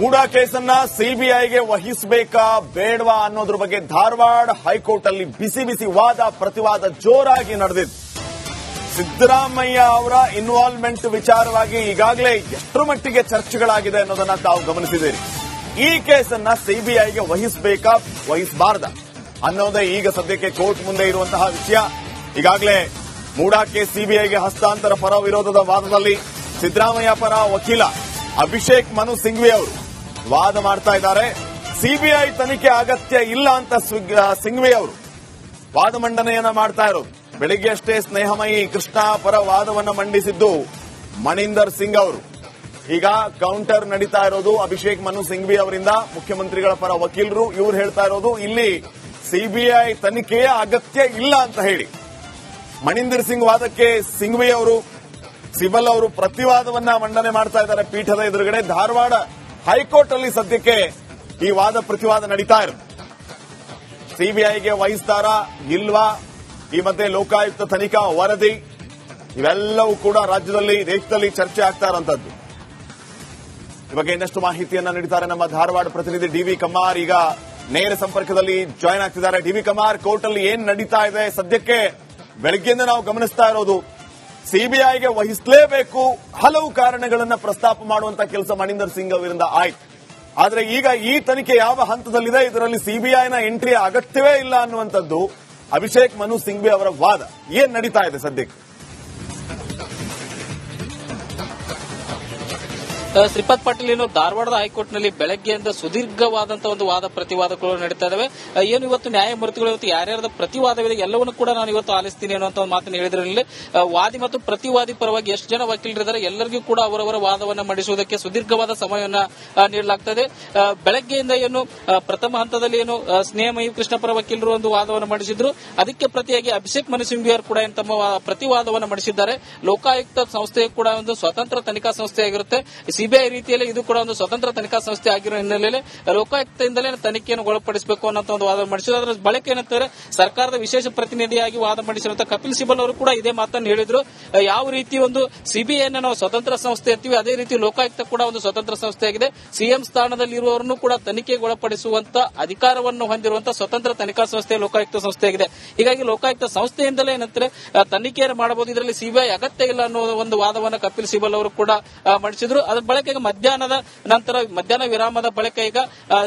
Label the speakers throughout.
Speaker 1: ಮೂಡಾ ಕೇಸನ್ನ ಸಿಬಿಐಗೆ ವಹಿಸಬೇಕಾ ಬೇಡವಾ ಅನ್ನೋದ್ರ ಬಗ್ಗೆ ಧಾರವಾಡ ಹೈಕೋರ್ಟ್ ಅಲ್ಲಿ ಬಿಸಿ ಬಿಸಿ ವಾದ, ಪ್ರತಿವಾದ ಜೋರಾಗಿ ನಡೆದಿತ್ತು ಸಿದ್ದರಾಮಯ್ಯ ಅವರ ಇನ್ವಾಲ್ವ್ಮೆಂಟ್ ವಿಚಾರವಾಗಿ ಈಗಾಗಲೇ ಎಷ್ಟರ ಮಟ್ಟಿಗೆ ಚರ್ಚೆಗಳಾಗಿದೆ ಅನ್ನೋದನ್ನ ತಾವು ಗಮನಿಸಿದ್ದೀರಿ. ಈ ಕೇಸನ್ನ ಸಿಬಿಐಗೆ ವಹಿಸಬೇಕಾ? ವಹಿಸಬಾರ್ದ. ಅನ್ನೋದೇ ಈಗ ಸದ್ಯಕ್ಕೆ ಕೋರ್ಟ್ ಮುಂದೆ ಇರುವಂತಹ ವಿಷಯ. ಈಗಾಗಲೇ ಮೂಡಾ ಕೇಸ್ ಸಿಬಿಐಗೆ ಹಸ್ತಾಂತರ ಪರ ವಿರೋಧದ ವಾದದಲ್ಲಿ ಸಿದ್ದರಾಮಯ್ಯ ಪರ ವಕೀಲ ಅಭಿಷೇಕ್ ಮನು ಸಿಂಘ್ವಿ ಅವರು ವಾದ ಮಾಡ್ತಾ ಇದ್ದಾರೆ. ಸಿಬಿಐ ತನಿಖೆ ಅಗತ್ಯ ಇಲ್ಲ ಅಂತ ಸಿಂಘ್ವಿ ಅವರು. ವಾದ ಮಂಡನೆಯನ್ನ ಮಾಡ್ತಾ ಇರೋದು ಬೆಳಿಗ್ಗೆ ಅಷ್ಟೇ ಸ್ನೇಹಮಯಿ ಕೃಷ್ಣ ಪರ ವಾದವನ್ನ ಮಂಡಿಸಿದ್ದು ಮಣಿಂದರ್ ಸಿಂಗ್ ಅವರು. ಈಗ ಕೌಂಟರ್ ನಡೀತಾ ಇರೋದು ಅಭಿಷೇಕ್ ಮನು ಸಿಂಘ್ವಿ ಅವರಿಂದ. ಮುಖ್ಯಮಂತ್ರಿಗಳ ಪರ ವಕೀಲರು ಇವ್ರು ಹೇಳ್ತಾ ಇರೋದು, ಇಲ್ಲಿ ಸಿಬಿಐ ತನಿಖೆಯ ಅಗತ್ಯ ಇಲ್ಲ ಅಂತ ಹೇಳಿ. ಮಣಿಂದರ್ ಸಿಂಗ್ ವಾದಕ್ಕೆ ಸಿಂಘ್ವಿ ಅವರು, ಸಿಬಲ್ ಅವರು ಪ್ರತಿವಾದವನ್ನ ಮಂಡನೆ ಮಾಡ್ತಾ ಇದ್ದಾರೆ. ಪೀಠದ ಎದುರುಗಡೆ ಧಾರವಾಡ ಹೈಕೋರ್ಟ್ ಅಲ್ಲಿ ಸದ್ಯಕ್ಕೆ ಈ ವಾದ ಪ್ರತಿವಾದ ನಡೀತಾ ಇರುತ್ತೆ. ಸಿಬಿಐಗೆ ವಹಿಸ್ತಾರಾ ಇಲ್ವಾ? ಈ ಮಧ್ಯೆ ಲೋಕಾಯುಕ್ತ ತನಿಖಾ ವರದಿ. ಇವೆಲ್ಲವೂ ಕೂಡ ರಾಜ್ಯದಲ್ಲಿ, ದೇಶದಲ್ಲಿ ಚರ್ಚೆ ಆಗ್ತಾ ಇರುವಂತದ್ದು ಈ ಬಗ್ಗೆ ಇನ್ನಷ್ಟು ಮಾಹಿತಿಯನ್ನ ನೀಡಿದ್ದಾರೆ ನಮ್ಮ ಧಾರವಾಡ ಪ್ರತಿನಿಧಿ ಡಿವಿ ಕಮಾರ್ ಈಗ ನೇರ ಸಂಪರ್ಕದಲ್ಲಿ ಜಾಯ್ನ್ ಆಗ್ತಿದ್ದಾರೆ. ಡಿವಿ ಕಮಾರ್ ಕೋರ್ಟ್ ಅಲ್ಲಿ ಏನ್ ನಡೀತಾ ಇದೆ? ಸದ್ಯಕ್ಕೆ ಬೆಳಗ್ಗೆಯಿಂದ ನಾವು ಗಮನಿಸ್ತಾ ಇರೋದು ಸಿಬಿಐಗೆ ವಹಿಸಲೇಬೇಕು. ಹಲವು ಕಾರಣಗಳನ್ನ ಪ್ರಸ್ತಾಪ ಮಾಡುವಂತ ಕೆಲಸ ಮಣಿಂದರ್ ಸಿಂಗ್ ಅವರಿಂದ ಆಯ್ತು. ಆದ್ರೆ ಈಗ ಈ ತನಿಖೆ ಯಾವ ಹಂತದಲ್ಲಿದೆ? ಇದರಲ್ಲಿ ಸಿಬಿಐನ ಎಂಟ್ರಿ ಅಗತ್ಯವೇ ಇಲ್ಲ ಅನ್ನುವಂಥದ್ದು ಅಭಿಷೇಕ್ ಮನು ಸಿಂಘ್ವಿ ಅವರ ವಾದ. ಏನ್ ನಡೀತಾ ಇದೆ ಸದ್ಯಕ್ಕೆ?
Speaker 2: ಶ್ರೀಪಾದ್ ಪಾಟೀಲ್ ಏನು ಧಾರವಾಡದ ಹೈಕೋರ್ಟ್ನಲ್ಲಿ ಬೆಳಗ್ಗೆಯಿಂದ ಸುದೀರ್ಘವಾದಂತಹ ಒಂದು ವಾದ ಪ್ರತಿವಾದಗಳು ನಡೀತಾ ಇದಾವೆ. ಏನು ಇವತ್ತು ನ್ಯಾಯಮೂರ್ತಿಗಳು ಇವತ್ತು ಯಾರ್ಯಾರದ ಪ್ರತಿವಾದವಿದೆ ಎಲ್ಲವನ್ನೂ ಕೂಡ ನಾನು ಇವತ್ತು ಆಲಿಸ್ತೀನಿ ಅನ್ನುವಂತ ಒಂದು ಮಾತನ್ನು ಹೇಳಿದ್ರಲ್ಲಿ. ವಾದಿ ಮತ್ತು ಪ್ರತಿವಾದಿ ಪರವಾಗಿ ಎಷ್ಟು ಜನ ವಕೀಲರಿದ್ದಾರೆ ಎಲ್ಲರಿಗೂ ಕೂಡ ಅವರವರ ವಾದವನ್ನು ಮಂಡಿಸುವುದಕ್ಕೆ ಸುದೀರ್ಘವಾದ ಸಮಯವನ್ನ ನೀಡಲಾಗ್ತದೆ ಬೆಳಗ್ಗೆಯಿಂದ ಏನು ಪ್ರಥಮ ಹಂತದಲ್ಲಿ ಏನು ಸ್ನೇಹಮಯಿ ಕೃಷ್ಣ ಪರ ವಕೀಲರು ಒಂದು ವಾದವನ್ನು ಮಂಡಿಸಿದ್ರು. ಅದಕ್ಕೆ ಪ್ರತಿಯಾಗಿ ಅಭಿಷೇಕ್ ಮನು ಅವರು ಕೂಡ ತಮ್ಮ ಪ್ರತಿವಾದವನ್ನು ಮಂಡಿಸಿದ್ದಾರೆ. ಲೋಕಾಯುಕ್ತ ಸಂಸ್ಥೆಯು ಕೂಡ ಒಂದು ಸ್ವತಂತ್ರ ತನಿಖಾ ಸಂಸ್ಥೆಯಾಗಿರುತ್ತೆ. ಸಿಬಿಐ ರೀತಿಯಲ್ಲಿ ಇದು ಕೂಡ ಒಂದು ಸ್ವತಂತ್ರ ತನಿಖಾ ಸಂಸ್ಥೆ ಆಗಿರೋ ಹಿನ್ನೆಲೆಯಲ್ಲಿ ಲೋಕಾಯುಕ್ತದಿಂದಲೇ ತನಿಖೆಯನ್ನು ಒಳಪಡಿಸಬೇಕು ಅನ್ನೋ ಒಂದು ವಾದ ಮಂಡಿಸಿದ್ರು. ಅದರ ಬಳಿಕ ಏನಂತಾರೆ ಸರ್ಕಾರದ ವಿಶೇಷ ಪ್ರತಿನಿಧಿಯಾಗಿ ವಾದ ಮಂಡಿಸಿರುವಂತಹ ಕಪಿಲ್ ಸಿಬಲ್ ಅವರು ಕೂಡ ಇದೇ ಮಾತನ್ನು ಹೇಳಿದ್ರು. ಯಾವ ರೀತಿ ಒಂದು ಸಿಬಿಐ ನಾವು ಸ್ವತಂತ್ರ ಸಂಸ್ಥೆ ಅಂತೀವಿ ಅದೇ ರೀತಿ ಲೋಕಾಯುಕ್ತ ಕೂಡ ಒಂದು ಸ್ವತಂತ್ರ ಸಂಸ್ಥೆಯಾಗಿದೆ. ಸಿಎಂ ಸ್ಥಾನದಲ್ಲಿ ಇರುವವರನ್ನು ಕೂಡ ತನಿಖೆಗೆ ಒಳಪಡಿಸುವಂತಹ ಅಧಿಕಾರವನ್ನು ಹೊಂದಿರುವಂತಹ ಸ್ವತಂತ್ರ ತನಿಖಾ ಸಂಸ್ಥೆ ಲೋಕಾಯುಕ್ತ ಸಂಸ್ಥೆಯಾಗಿದೆ. ಹೀಗಾಗಿ ಲೋಕಾಯುಕ್ತ ಸಂಸ್ಥೆಯಿಂದಲೇ ಏನಂತಾರೆ ತನಿಖೆಯನ್ನು ಮಾಡಬಹುದು. ಇದರಲ್ಲಿ ಸಿಬಿಐ ಅಗತ್ಯ ಇಲ್ಲ ಅನ್ನೋ ಒಂದು ವಾದವನ್ನು ಕಪಿಲ್ ಸಿಬಲ್ ಅವರು ಕೂಡ ಮಂಡಿಸಿದ್ರು. ಅದರ ಬಳಿಕ ಈಗ ಮಧ್ಯಾಹ್ನದ ನಂತರ, ಮಧ್ಯಾಹ್ನ ವಿರಾಮದ ಬಳಿಕ ಈಗ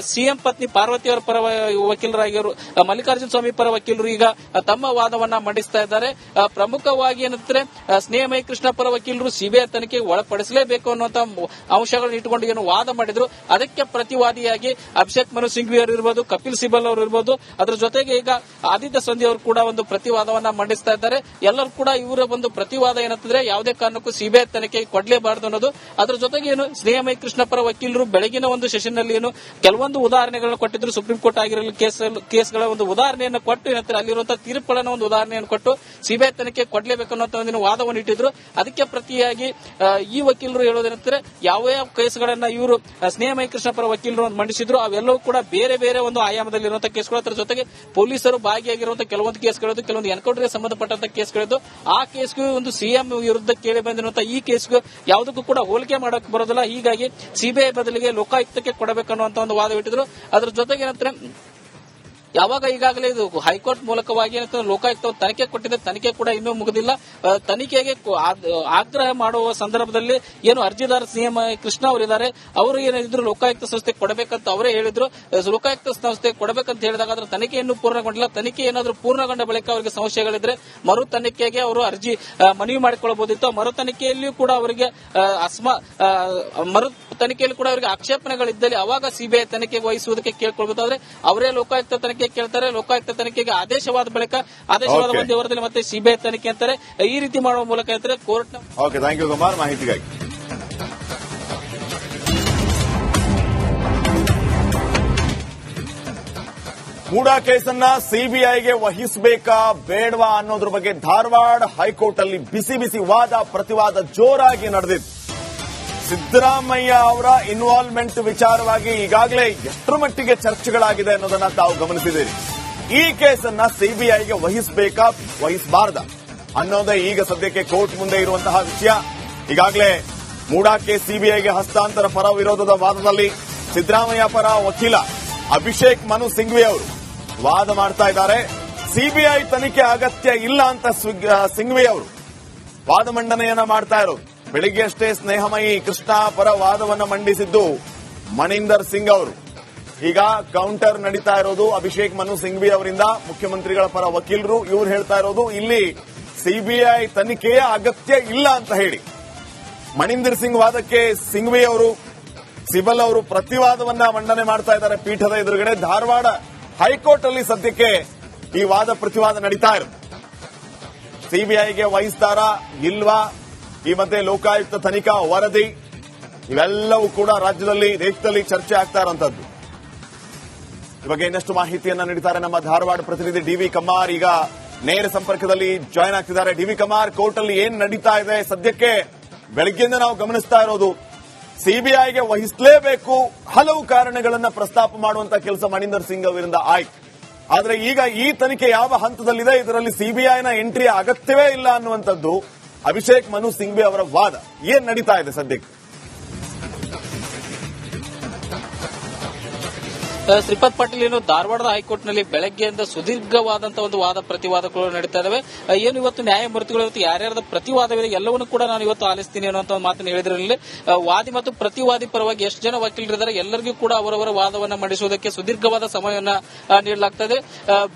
Speaker 2: ಸಿಎಂ ಪತ್ನಿ ಪಾರ್ವತಿ ಅವರ ಪರ ವಕೀಲರಾಗಿರು ಮಲ್ಲಿಕಾರ್ಜುನ ಸ್ವಾಮಿ ಪರ ವಕೀಲರು ಈಗ ತಮ್ಮ ವಾದವನ್ನ ಮಂಡಿಸ್ತಾ ಇದ್ದಾರೆ. ಪ್ರಮುಖವಾಗಿ ಏನಂದ್ರೆ ಸ್ನೇಹಮಯ ಕೃಷ್ಣ ಪರ ವಕೀಲರು ಸಿಬಿಐ ತನಿಖೆಗೆ ಒಳಪಡಿಸಲೇಬೇಕು ಅನ್ನುವಂತ ಅಂಶಗಳನ್ನು ಇಟ್ಟುಕೊಂಡು ಏನು ವಾದ ಮಾಡಿದ್ರು. ಅದಕ್ಕೆ ಪ್ರತಿವಾದಿಯಾಗಿ ಅಭಿಷೇಕ್ ಮನು ಸಿಂಘ್ವಿ ಅವರು ಇರ್ಬೋದು, ಕಪಿಲ್ ಸಿಬಲ್ ಅವರು ಇರ್ಬೋದು, ಅದರ ಜೊತೆಗೆ ಈಗ ಆದಿತ್ಯ ಸಂಧಿ ಅವರು ಕೂಡ ಒಂದು ಪ್ರತಿವಾದವನ್ನ ಮಂಡಿಸ್ತಾ ಇದ್ದಾರೆ. ಎಲ್ಲರೂ ಕೂಡ ಇವರ ಒಂದು ಪ್ರತಿವಾದ ಏನಂತಂದ್ರೆ, ಯಾವುದೇ ಕಾರಣಕ್ಕೂ ಸಿಬಿಐ ತನಿಖೆ ಕೊಡಲೇಬಾರದು ಅನ್ನೋದು. ಅದರ ಜೊತೆಗೆ ಏನು, ಸ್ನೇಹಮಯ ಪರ ವಕೀಲರು ಬೆಳಗಿನ ಒಂದು ಸೆಷನ್ನಲ್ಲಿ ಏನು, ಕೆಲವೊಂದು ಉದಾಹರಣೆಗಳನ್ನು ಕೊಟ್ಟಿದ್ರು. ಸುಪ್ರೀಂ ಕೋರ್ಟ್ ಆಗಿರಲಿ, ಕೇಸ್, ಕೇಸ್ಗಳ ಒಂದು ಉದಾಹರಣೆಯನ್ನು ಕೊಟ್ಟು, ಏನಂತಾರೆ, ಅಲ್ಲಿರುವಂತಹ ತೀರ್ಪುಗಳನ್ನು ಒಂದು ಉದಾಹರಣೆಯನ್ನು ಕೊಟ್ಟು, ಸಿಬಿಐ ತನಿಖೆ ಕೊಡಲೇಬೇಕು ಅನ್ನೋ ಒಂದು ವಾದವನ್ನು ಇಟ್ಟಿದ್ರು. ಅದಕ್ಕೆ ಪ್ರತಿಯಾಗಿ ಈ ವಕೀಲರು ಹೇಳೋದೇನಂತಾರೆ, ಯಾವ ಯಾವ ಕೇಸ್ಗಳನ್ನ ಇವರು ಸ್ನೇಹಮಯ ಕೃಷ್ಣ ಪರ ವಕೀಲರು ಮಂಡಿಸಿದ್ರು, ಅವೆಲ್ಲವೂ ಕೂಡ ಬೇರೆ ಬೇರೆ ಒಂದು ಆಯಾಮದಲ್ಲಿರುವಂತಹ ಕೇಸ್ಗಳು. ಅದರ ಜೊತೆಗೆ ಪೊಲೀಸರು ಭಾಗಿಯಾಗಿರುವಂತಹ ಕೆಲವೊಂದು ಕೇಸ್ಗಳಿದ್ದು, ಕೆಲವೊಂದು ಎನ್ಕೌಂಟರ್ಗೆ ಸಂಬಂಧಪಟ್ಟಂತ ಕೇಸ್ಗಳಿದ್ದು, ಆ ಕೇಸ್ಗೂ ಒಂದು ಸಿಎಂ ವಿರುದ್ಧ ಕೇಳಿ ಬಂದಿರುವಂತಹ ಈ ಕೇಸ್ಗೂ ಯಾವುದಕ್ಕೂ ಕೂಡ ಹೋಲಿಕೆ ಮಾಡಕ್ ಬರೋದಿಲ್ಲ ಹೀಗಾಗಿ ಸಿಬಿಐ ಬದಲಿಗೆ ಲೋಕಾಯುಕ್ತಕ್ಕೆ ಕೊಡಬೇಕನ್ನುವಂತ ಒಂದು ವಾದವಿಟ್ಟಿದ್ರು ಅದ್ರ ಜೊತೆಗೆ ಏನಂತಾರೆ ಯಾವಾಗ ಈಗಾಗಲೇ ಇದು ಹೈಕೋರ್ಟ್ ಮೂಲಕವಾಗಿ ಲೋಕಾಯುಕ್ತ ತನಿಖೆ ಕೊಟ್ಟಿದೆ. ತನಿಖೆ ಕೂಡ ಇನ್ನೂ ಮುಗಿದಿಲ್ಲ. ತನಿಖೆಗೆ ಆಗ್ರಹ ಮಾಡುವ ಸಂದರ್ಭದಲ್ಲಿ ಏನು ಅರ್ಜಿದಾರ ಸಿಎಂ ಕೃಷ್ಣ ಅವರಿದ್ದಾರೆ. ಅವರು ಏನಿದ್ರು ಲೋಕಾಯುಕ್ತ ಸಂಸ್ಥೆ ಕೊಡಬೇಕಂತ ಅವರೇ ಹೇಳಿದ್ರು. ಲೋಕಾಯುಕ್ತ ಸಂಸ್ಥೆ ಕೊಡಬೇಕಂತ ಹೇಳಿದಾಗ ಅದರ ತನಿಖೆಯನ್ನು ಪೂರ್ಣಗೊಂಡಿಲ್ಲ. ತನಿಖೆ ಏನಾದರೂ ಪೂರ್ಣಗೊಂಡ ಬಳಿಕ ಅವರಿಗೆ ಸಂಶಯಗಳಿದ್ರೆ ಮರು ತನಿಖೆಗೆ ಅವರು ಅರ್ಜಿ ಮನವಿ ಮಾಡಿಕೊಳ್ಳಬಹುದಿತ್ತು. ಮರು ತನಿಖೆಯಲ್ಲಿಯೂ ಕೂಡ ಅವರಿಗೆ ಅಸ್ಮಾ ಮರು ತನಿಖೆಯಲ್ಲಿ ಕೂಡ ಅವರಿಗೆ ಆಕ್ಷೇಪಣೆಗಳಿದ್ದಲ್ಲಿ ಅವಾಗ ಸಿಬಿಐ ತನಿಖೆಗೆ ವಹಿಸುವುದಕ್ಕೆ ಕೇಳ್ಕೊಳ್ಬೇಕಾದ್ರೆ ಅವರೇ ಲೋಕಾಯುಕ್ತ ತನಿಖೆ ಕೇಳ್ತಾರೆ ಲೋಕಾಯುಕ್ತ ತನಿಖೆಗೆ ಆದೇಶವಾದ ಬಳಿಕ ಆದೇಶವಾದ. ಒಂದು ವರದಿಯಲ್ಲಿ ಮತ್ತೆ ಸಿಬಿಐ ತನಿಖೆ ಅಂತಾರೆ. ಈ ರೀತಿ ಮಾಡುವ ಮೂಲಕ ಇದ್ರೆ court
Speaker 1: okay thank you Kumar ಮಾಹಿತಿಗಾಗಿ. ಮೂಡಾ ಕೇಸನ್ನ ಸಿಬಿಐಗೆ ವಹಿಸಬೇಕಾ ಬೇಡವಾ ಅನ್ನೋದ್ರ ಬಗ್ಗೆ ಧಾರವಾಡ ಹೈಕೋರ್ಟ್ ಅಲ್ಲಿ ಬಿಸಿ ಬಿಸಿ ವಾದ ಪ್ರತಿವಾದ ಜೋರಾಗಿ ನಡೆದಿತ್ತು. ಸಿದ್ದರಾಮಯ್ಯ ಅವರ ಇನ್ವಾಲ್ವ್ಮೆಂಟ್ ವಿಚಾರವಾಗಿ ಈಗಾಗಲೇ ಎಷ್ಟರ ಮಟ್ಟಿಗೆ ಚರ್ಚೆಗಳಾಗಿದೆ ಅನ್ನೋದನ್ನ ತಾವು ಗಮನಿಸಿದ್ದೀರಿ. ಈ ಕೇಸನ್ನ ಸಿಬಿಐಗೆ ವಹಿಸಬೇಕಾ? ವಹಿಸಬಾರ್ದ. ಅನ್ನೋದೇ ಈಗ ಸದ್ಯಕ್ಕೆ ಕೋರ್ಟ್ ಮುಂದೆ ಇರುವಂತಹ ವಿಷಯ. ಈಗಾಗಲೇ ಮೂಡಾಕ್ಕೆ ಸಿಬಿಐಗೆ ಹಸ್ತಾಂತರ ಪರ ವಿರೋಧದ ವಾದದಲ್ಲಿ ಸಿದ್ದರಾಮಯ್ಯ ಪರ ವಕೀಲ ಅಭಿಷೇಕ್ ಮನು ಸಿಂಘ್ವಿ ಅವರು ವಾದ ಮಾಡ್ತಾ ಇದ್ದಾರೆ. ಸಿಬಿಐ ತನಿಖೆ ಅಗತ್ಯ ಇಲ್ಲ ಅಂತ ಸಿಂಘ್ವಿ ಅವರು ವಾದ ಮಂಡನೆಯನ್ನ ಮಾಡ್ತಾ ಇರೋದು. ಬೆಳಿಗ್ಗೆ ಅಷ್ಟೇ ಸ್ನೇಹಮಯಿ ಕೃಷ್ಣ ಪರ ವಾದವನ್ನು ಮಂಡಿಸಿದ್ದು ಮಣಿಂದರ್ ಸಿಂಗ್ ಅವರು. ಈಗ ಕೌಂಟರ್ ನಡೀತಾ ಇರೋದು ಅಭಿಷೇಕ್ ಮನು ಸಿಂಘ್ವಿ ಅವರಿಂದ. ಮುಖ್ಯಮಂತ್ರಿಗಳ ಪರ ವಕೀಲರು ಇವ್ರು ಹೇಳ್ತಾ ಇರೋದು, ಇಲ್ಲಿ ಸಿಬಿಐ ತನಿಖೆಯ ಅಗತ್ಯ ಇಲ್ಲ ಅಂತ ಹೇಳಿ. ಮಣಿಂದರ್ ಸಿಂಗ್ ವಾದಕ್ಕೆ ಸಿಂಘ್ವಿ ಅವರು, ಸಿಬಲ್ ಅವರು ಪ್ರತಿವಾದವನ್ನ ಮಂಡನೆ ಮಾಡ್ತಾ ಇದ್ದಾರೆ ಪೀಠದ ಎದುರುಗಡೆ. ಧಾರವಾಡ ಹೈಕೋರ್ಟ್ ಅಲ್ಲಿ ಸದ್ಯಕ್ಕೆ ಈ ವಾದ ಪ್ರತಿವಾದ ನಡೀತಾ ಇರುತ್ತೆ ಸಿಬಿಐಗೆ ವಹಿಸ್ತಾರಾ ಇಲ್ವಾ? ಈ ಮಧ್ಯೆ ಲೋಕಾಯುಕ್ತ ತನಿಖಾ ವರದಿ. ಇವೆಲ್ಲವೂ ಕೂಡ ರಾಜ್ಯದಲ್ಲಿ, ದೇಶದಲ್ಲಿ ಚರ್ಚೆ ಆಗ್ತಾ ಇರುವಂತದ್ದು ಈ ಬಗ್ಗೆ ಇನ್ನಷ್ಟು ಮಾಹಿತಿಯನ್ನ ನೀಡಿದ್ದಾರೆ ನಮ್ಮ ಧಾರವಾಡ ಪ್ರತಿನಿಧಿ ಡಿವಿ ಕಮಾರ್ ಈಗ ನೇರ ಸಂಪರ್ಕದಲ್ಲಿ ಜಾಯ್ನ್ ಆಗ್ತಿದ್ದಾರೆ. ಡಿವಿ ಕಮಾರ್ ಕೋರ್ಟ್ ಅಲ್ಲಿ ಏನ್ ನಡೀತಾ ಇದೆ? ಸದ್ಯಕ್ಕೆ ಬೆಳಗ್ಗೆಯಿಂದ ನಾವು ಗಮನಿಸ್ತಾ ಇರೋದು, ಸಿಬಿಐಗೆ ವಹಿಸಲೇಬೇಕು. ಹಲವು ಕಾರಣಗಳನ್ನ ಪ್ರಸ್ತಾಪ ಮಾಡುವಂತಹ ಕೆಲಸ ಮಣೀಂದರ್ ಸಿಂಗ್ ಅವರಿಂದ ಆಯ್ತು. ಆದ್ರೆ ಈಗ ಈ ತನಿಖೆ ಯಾವ ಹಂತದಲ್ಲಿದೆ? ಇದರಲ್ಲಿ ಸಿಬಿಐನ ಎಂಟ್ರಿ ಅಗತ್ಯವೇ ಇಲ್ಲ ಅನ್ನುವಂಥದ್ದು. ಅಭಿಷೇಕ್ ಮನು ಸಿಂಘ್ವಿ ಅವರ ವಾದ ಏನ್ ನಡೀತಾ ಇದೆ ಸದ್ಯಕ್ಕೆ?
Speaker 2: ಶ್ರೀಪಾದ್ ಪಾಟೀಲ್ ಏನು ಧಾರವಾಡದ ಹೈಕೋರ್ಟ್ನಲ್ಲಿ ಬೆಳಗ್ಗೆಯಿಂದ ಸುದೀರ್ಘವಾದಂತಹ ಒಂದು ವಾದ ಪ್ರತಿವಾದಗಳು ನಡೀತಾ ಇದಾವೆ. ಏನು ಇವತ್ತು ನ್ಯಾಯಮೂರ್ತಿಗಳು ಇವತ್ತು ಯಾರ್ಯಾರದ ಪ್ರತಿವಾದವಿದೆ ಎಲ್ಲವನ್ನೂ ಕೂಡ ನಾನು ಇವತ್ತು ಆಲಿಸ್ತೀನಿ ಅನ್ನುವಂತ ಒಂದು ಮಾತನ್ನು ಹೇಳಿದ್ರಲ್ಲಿ. ವಾದಿ ಮತ್ತು ಪ್ರತಿವಾದಿ ಪರವಾಗಿ ಎಷ್ಟು ಜನ ವಕೀಲರಿದ್ದಾರೆ ಎಲ್ಲರಿಗೂ ಕೂಡ ಅವರವರ ವಾದವನ್ನು ಮಂಡಿಸುವುದಕ್ಕೆ ಸುದೀರ್ಘವಾದ ಸಮಯವನ್ನ ನೀಡಲಾಗ್ತದೆ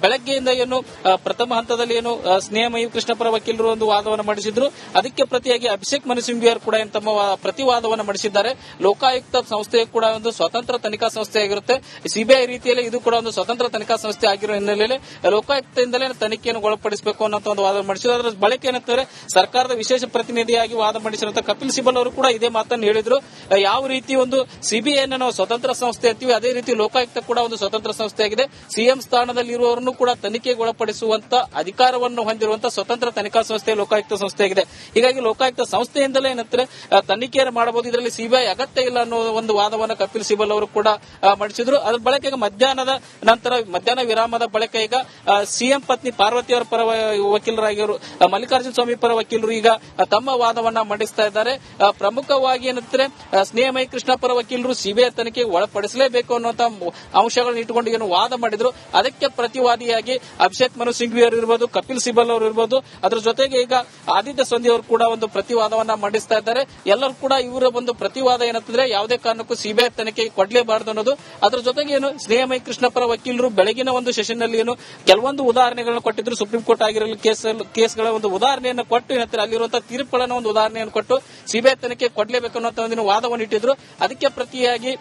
Speaker 2: ಬೆಳಗ್ಗೆಯಿಂದ ಏನು ಪ್ರಥಮ ಹಂತದಲ್ಲಿ ಏನು ಸ್ನೇಹಮಯ ಕೃಷ್ಣಪರ ವಕೀಲರು ಒಂದು ವಾದವನ್ನು ಮಂಡಿಸಿದ್ರು. ಅದಕ್ಕೆ ಪ್ರತಿಯಾಗಿ ಅಭಿಷೇಕ್ ಮನುಸಿಂಬಿಯರ್ ಕೂಡ ತಮ್ಮ ಪ್ರತಿವಾದವನ್ನು ಮಂಡಿಸಿದ್ದಾರೆ. ಲೋಕಾಯುಕ್ತ ಸಂಸ್ಥೆಯು ಕೂಡ ಒಂದು ಸ್ವತಂತ್ರ ತನಿಖಾ ಸಂಸ್ಥೆಯಾಗಿರುತ್ತೆ. ಸಿಬಿಐ ರೀತಿಯಲ್ಲಿ ಇದು ಕೂಡ ಒಂದು ಸ್ವತಂತ್ರ ತನಿಖಾ ಸಂಸ್ಥೆ ಆಗಿರೋ ಹಿನ್ನೆಲೆಯಲ್ಲಿ ಲೋಕಾಯುಕ್ತದಿಂದಲೇ ತನಿಖೆಯನ್ನು ಒಳಪಡಿಸಬೇಕು ಅನ್ನೋ ಒಂದು ವಾದ ಮಂಡಿಸಿದ್ರು. ಅದರ ಬಳಿಕ ಏನಂತಂದ್ರೆ ಸರ್ಕಾರದ ವಿಶೇಷ ಪ್ರತಿನಿಧಿಯಾಗಿ ವಾದ ಮಂಡಿಸಿರುವಂತಹ ಕಪಿಲ್ ಸಿಬಲ್ ಅವರು ಕೂಡ ಇದೇ ಮಾತನ್ನು ಹೇಳಿದ್ರು. ಯಾವ ರೀತಿ ಒಂದು ಸಿಬಿಐನ ನಾವು ಸ್ವತಂತ್ರ ಸಂಸ್ಥೆ ಅಂತೀವಿ ಅದೇ ರೀತಿ ಲೋಕಾಯುಕ್ತ ಕೂಡ ಒಂದು ಸ್ವತಂತ್ರ ಸಂಸ್ಥೆಯಾಗಿದೆ. ಸಿಎಂ ಸ್ಥಾನದಲ್ಲಿ ಇರುವವರನ್ನು ಕೂಡ ತನಿಖೆಗೆ ಒಳಪಡಿಸುವಂತ ಅಧಿಕಾರವನ್ನು ಹೊಂದಿರುವಂತಹ ಸ್ವತಂತ್ರ ತನಿಖಾ ಸಂಸ್ಥೆ ಲೋಕಾಯುಕ್ತ ಸಂಸ್ಥೆಯಾಗಿದೆ. ಹೀಗಾಗಿ ಲೋಕಾಯುಕ್ತ ಸಂಸ್ಥೆಯಿಂದಲೇ ಏನಂತಾರೆ ತನಿಖೆಯನ್ನು ಮಾಡಬಹುದು. ಇದರಲ್ಲಿ ಸಿಬಿಐ ಅಗತ್ಯ ಇಲ್ಲ ಅನ್ನೋ ಒಂದು ವಾದವನ್ನು ಕಪಿಲ್ ಸಿಬಲ್ ಅವರು ಕೂಡ ಮಂಡಿಸಿದ್ರು. ಅದ್ರ ಬಳಿಕ ಈಗ ಮಧ್ಯಾಹ್ನದ ನಂತರ ಮಧ್ಯಾಹ್ನ ವಿರಾಮದ ಬಳಿಕ ಈಗ ಸಿಎಂ ಪತ್ನಿ ಪಾರ್ವತಿ ಅವರ ಪರ ವಕೀಲರಾಗಿರು ಮಲ್ಲಿಕಾರ್ಜುನ ಸ್ವಾಮಿ ಪರ ವಕೀಲರು ಈಗ ತಮ್ಮ ವಾದವನ್ನ ಮಂಡಿಸ್ತಾ ಇದ್ದಾರೆ. ಪ್ರಮುಖವಾಗಿ ಏನಂತಾರೆ ಸ್ನೇಹಮಯ ಕೃಷ್ಣ ಪರ ವಕೀಲರು ಸಿಬಿಐ ತನಿಖೆಗೆ ಒಳಪಡಿಸಲೇಬೇಕು ಅನ್ನುವಂತ ಅಂಶಗಳನ್ನು ಇಟ್ಟುಕೊಂಡು ಏನು ವಾದ ಮಾಡಿದ್ರು. ಅದಕ್ಕೆ ಪ್ರತಿವಾದಿಯಾಗಿ ಅಭಿಷೇಕ್ ಮನು ಸಿಂಘ್ವಿ ಅವರು ಇರ್ಬೋದು, ಕಪಿಲ್ ಸಿಬಲ್ ಅವರು ಇರ್ಬೋದು, ಅದರ ಜೊತೆಗೆ ಈಗ ಆದಿತ್ಯ ಸಂಧಿ ಅವರು ಕೂಡ ಒಂದು ಪ್ರತಿವಾದವನ್ನ ಮಂಡಿಸ್ತಾ ಇದ್ದಾರೆ. ಎಲ್ಲರೂ ಕೂಡ ಇವರ ಒಂದು ಪ್ರತಿವಾದ ಏನಂತಂದ್ರೆ, ಯಾವುದೇ ಕಾರಣಕ್ಕೂ ಸಿಬಿಐ ತನಿಖೆ ಕೊಡಲೇಬಾರದು ಅನ್ನೋದು. ಅದರ ಜೊತೆಗೆ ಏನು, ಸ್ನೇಹಮಯ ಕೃಷ್ಣ ಪರ ವಕೀಲರು ಬೆಳಗಿನ ಒಂದು ಸೆಷನ್ನಲ್ಲಿ ಏನು, ಕೆಲವೊಂದು ಉದಾಹರಣೆಗಳನ್ನು ಕೊಟ್ಟಿದ್ರು. ಸುಪ್ರೀಂ ಕೋರ್ಟ್ ಆಗಿರಲಿ ಕೇಸ್ ಕೇಸ್ಗಳ ಒಂದು ಉದಾಹರಣೆಯನ್ನು ಕೊಟ್ಟು ಏನಂತಾರೆ ಅಲ್ಲಿರುವಂತಹ ತೀರ್ಪುಗಳನ್ನು ಒಂದು ಉದಾಹರಣೆಯನ್ನು ಕೊಟ್ಟು, ಸಿಬಿಐ ತನಿಖೆ ಕೊಡಲೇಬೇಕು ಅನ್ನೋ ಒಂದು ವಾದವನ್ನು ಇಟ್ಟಿದ್ರು. ಅದಕ್ಕೆ ಪ್ರತಿಯಾಗಿ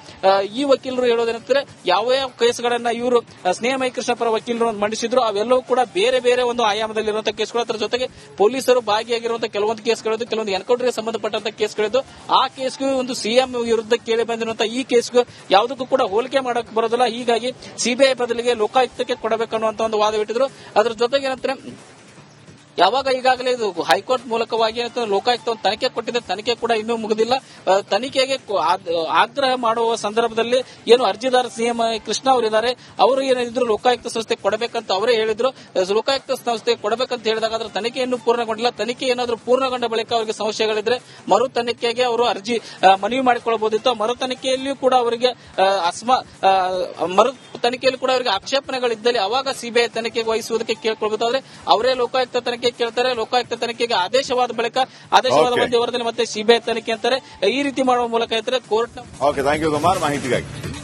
Speaker 2: ಈ ವಕೀಲರು ಹೇಳೋದೇನಂತಾರೆ ಯಾವ ಯಾವ ಕೇಸ್ಗಳನ್ನ ಇವರು ಸ್ನೇಹಮಯ ಕೃಷ್ಣ ಪರ ವಕೀಲರು ಮಂಡಿಸಿದ್ರು, ಅವೆಲ್ಲವೂ ಕೂಡ ಬೇರೆ ಬೇರೆ ಒಂದು ಆಯಾಮದಲ್ಲಿರುವಂತಹ ಕೇಸ್ಗಳು. ಅದರ ಜೊತೆಗೆ ಪೊಲೀಸರು ಭಾಗಿಯಾಗಿರುವಂತಹ ಕೆಲವೊಂದು ಕೇಸ್ಗಳಿದ್ದು, ಕೆಲವೊಂದು ಎನ್ಕೌಂಟರ್ಗೆ ಸಂಬಂಧಪಟ್ಟಂತ ಕೇಸ್ಗಳಿದ್ದು, ಆ ಕೇಸ್ಗೂ ಒಂದು ಸಿಎಂ ವಿರುದ್ಧ ಕೇಳಿ ಬಂದಿರುವಂತಹ ಈ ಕೇಸ್ಗೂ ಯಾವುದಕ್ಕೂ ಕೂಡ ಹೋಲಿಕೆ ಮಾಡಕ್ ಬರೋದಿಲ್ಲ. ಹೀಗಾಗಿ ಸಿಬಿಐ ಬದಲಿಗೆ ಲೋಕಾಯುಕ್ತಕ್ಕೆ ಕೊಡಬೇಕನ್ನುವಂತ ಒಂದು ವಾದವಿಟ್ಟಿದ್ರು. ಅದರ ಜೊತೆಗೆ ಏನಂತಾರೆ ಯಾವಾಗ ಈಗಾಗಲೇ ಇದು ಹೈಕೋರ್ಟ್ ಮೂಲಕವಾಗಿ ಲೋಕಾಯುಕ್ತ ಒಂದು ತನಿಖೆ ಕೊಟ್ಟಿದೆ, ತನಿಖೆ ಕೂಡ ಇನ್ನೂ ಮುಗಿದಿಲ್ಲ. ತನಿಖೆಗೆ ಆಗ್ರಹ ಮಾಡುವ ಸಂದರ್ಭದಲ್ಲಿ ಏನು ಅರ್ಜಿದಾರ ಸಿಎಂ ಕೃಷ್ಣ ಅವರಿದ್ದಾರೆ, ಅವರು ಏನಿದ್ರು ಲೋಕಾಯುಕ್ತ ಸಂಸ್ಥೆ ಕೊಡಬೇಕಂತ ಅವರೇ ಹೇಳಿದ್ರು. ಲೋಕಾಯುಕ್ತ ಸಂಸ್ಥೆ ಕೊಡಬೇಕಂತ ಹೇಳಿದಾಗ ಅದರ ತನಿಖೆಯನ್ನು ಪೂರ್ಣಗೊಂಡಿಲ್ಲ. ತನಿಖೆ ಏನಾದರೂ ಪೂರ್ಣಗೊಂಡ ಬಳಿಕ ಅವರಿಗೆ ಸಂಶಯಗಳಿದ್ರೆ ಮರು ತನಿಖೆಗೆ ಅವರು ಅರ್ಜಿ ಮನವಿ ಮಾಡಿಕೊಳ್ಳಬಹುದಿತ್ತು. ಮರು ತನಿಖೆಯಲ್ಲಿಯೂ ಕೂಡ ಅವರಿಗೆ ಅಸ್ಮಾ ಮರು ತನಿಖೆಯಲ್ಲಿ ಕೂಡ ಅವರಿಗೆ ಆಕ್ಷೇಪಣೆಗಳಿದ್ದಲ್ಲಿ ಅವಾಗ ಸಿಬಿಐ ತನಿಖೆಗೆ ವಹಿಸುವುದಕ್ಕೆ ಕೇಳಿಕೊಳ್ಬೇಕಾದ್ರೆ ಅವರೇ ಲೋಕಾಯುಕ್ತ ತನಿಖೆ ಕೇಳ್ತಾರೆ ಲೋಕಾಯುಕ್ತ ತನಿಖೆಗೆ ಆದೇಶವಾದ ಬಳಿಕ ಆದೇಶವಾದ. ಒಂದು ಮತ್ತೆ ಸಿಬಿಐ ತನಿಖೆ ಅಂತಾರೆ. ಈ ರೀತಿ ಮಾಡುವ ಮೂಲಕ ಇದ್ರೆ court
Speaker 1: okay thank you Kumar ಮಾಹಿತಿಗಾಗಿ.